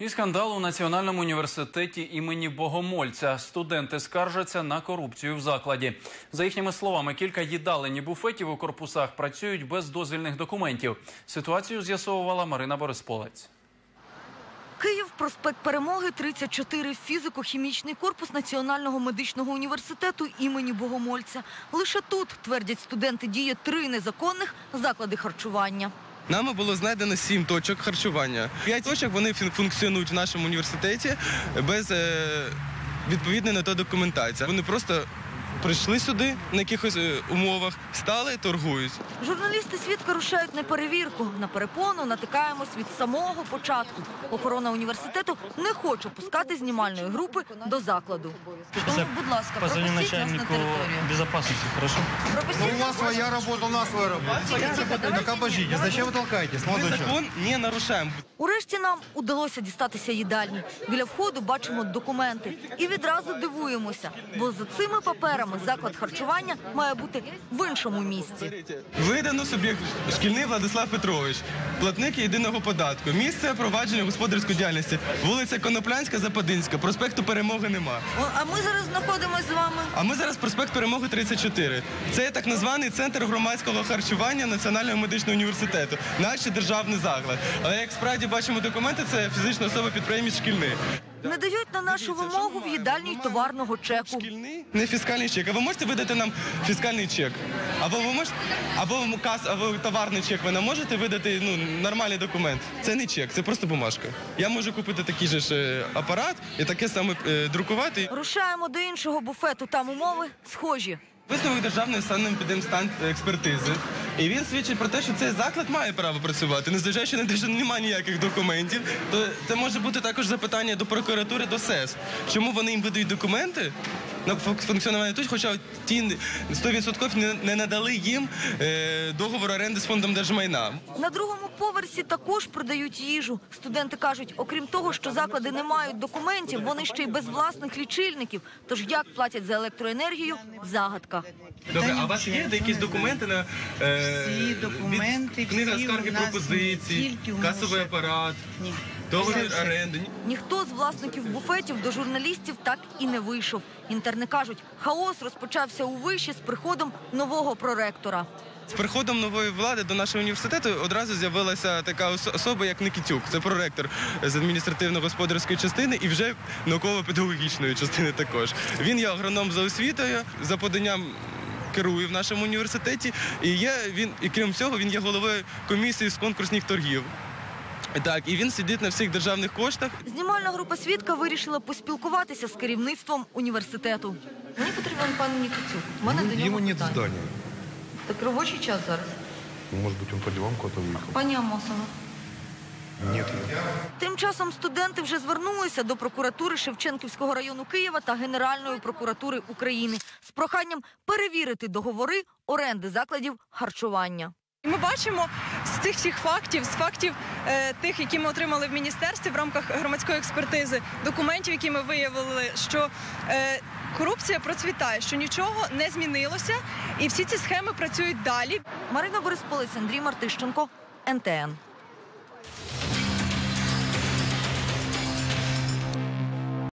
І скандал у Національному університеті імені Богомольця. Студенти скаржаться на корупцію в закладі. За їхніми словами, кілька їдалень і буфетів у корпусах працюють без дозвільних документів. Ситуацію з'ясовувала Марина Борисполець. Київ, проспект Перемоги, 34, фізико-хімічний корпус Національного медичного університету імені Богомольця. Лише тут, твердять студенти, діє три незаконних заклади харчування. Нами було знайдено сім точок харчування. П'ять точок вони фун- функціонують в нашому університеті без е, відповідної на то документації. Вони просто прийшли сюди на якихось е, умовах, стали, торгують. Журналісти свідка рушають на перевірку. На перепону натикаємось від самого початку. Охорона університету не хоче пускати знімальної групи до закладу. Тому, будь ласка, пропустіть нас на територію. безопасности, хорошо? Ну, у вас нас. своя работа, у нас своя работа. Так обождите, зачем вы толкаетесь, Ми молодой человек? закон не нарушаємо. Урешті нам удалося дістатися їдальні. Біля входу бачимо документи і відразу дивуємося, бо за цими паперами заклад харчування має бути в іншому місці. Видано собі шкільний Владислав Петрович, платник єдиного податку. Місце провадження господарської діяльності. Вулиця Коноплянська, Западинська. Проспекту Перемоги нема. А ми зараз знаходимося з вами. А ми зараз проспект Перемоги 34. Це так званий центр громадського харчування Національного медичного університету, наш державний заклад. Але як справді бачимо документи, це фізична особа підприємець шкільний. Не дають на нашу вимогу в їдальні й товарного чеку. Не фіскальний чек. А ви можете видати нам фіскальний чек? Або ви можете, або кас, або товарний чек. Ви нам можете видати ну нормальний документ. Це не чек, це просто бумажка. Я можу купити такий же ж е, апарат і таке саме е, друкувати. Рушаємо до іншого буфету. Там умови схожі. Висновок державної санепідемстан експертизи. І він свідчить про те, що цей заклад має право працювати, незважаючи на те, що немає ніяких документів. То це може бути також запитання до прокуратури, до СЕС. Чому вони їм видають документи на функ- функціонування тут, хоча ті 100% не, не надали їм е, договор оренди з фондом держмайна. На другому поверсі також продають їжу. Студенти кажуть, окрім того, що заклади не мають документів, вони ще й без власних лічильників. Тож як платять за електроенергію загадка. Добре, а у вас є якісь документи на е, Всі документи, від- книга всі скарги пропозицій, касовий апарат, Ні. Договір оренди? Ніхто з власників буфетів до журналістів так і не вийшов. Інтерни кажуть, хаос розпочався у виші з приходом нового проректора. З приходом нової влади до нашого університету одразу з'явилася така особа, як Никітюк. Це проректор з адміністративно-господарської частини і вже науково-педагогічної частини також. Він є агроном за освітою, за поданням керує в нашому університеті. І є він, і крім цього, він є головою комісії з конкурсних торгів. Так, і він сидить на всіх державних коштах. Знімальна група свідка вирішила поспілкуватися з керівництвом університету. Мені потрібен пан Нікітюк. У мене до нього Ему нет питання. здания. Так робочий час зараз. Может быть, он по делам куда-то уехал. Пані Амосова. Нет. Тим часом студенти вже звернулися до прокуратури Шевченківського району Києва та Генеральної прокуратури України з проханням перевірити договори оренди закладів харчування. Ми бачимо з цих всіх фактів, з фактів е, тих, які ми отримали в міністерстві в рамках громадської експертизи, документів, які ми виявили, що е, корупція процвітає, що нічого не змінилося, і всі ці схеми працюють далі. Марина Борисполець, Андрій Мартищенко, НТН.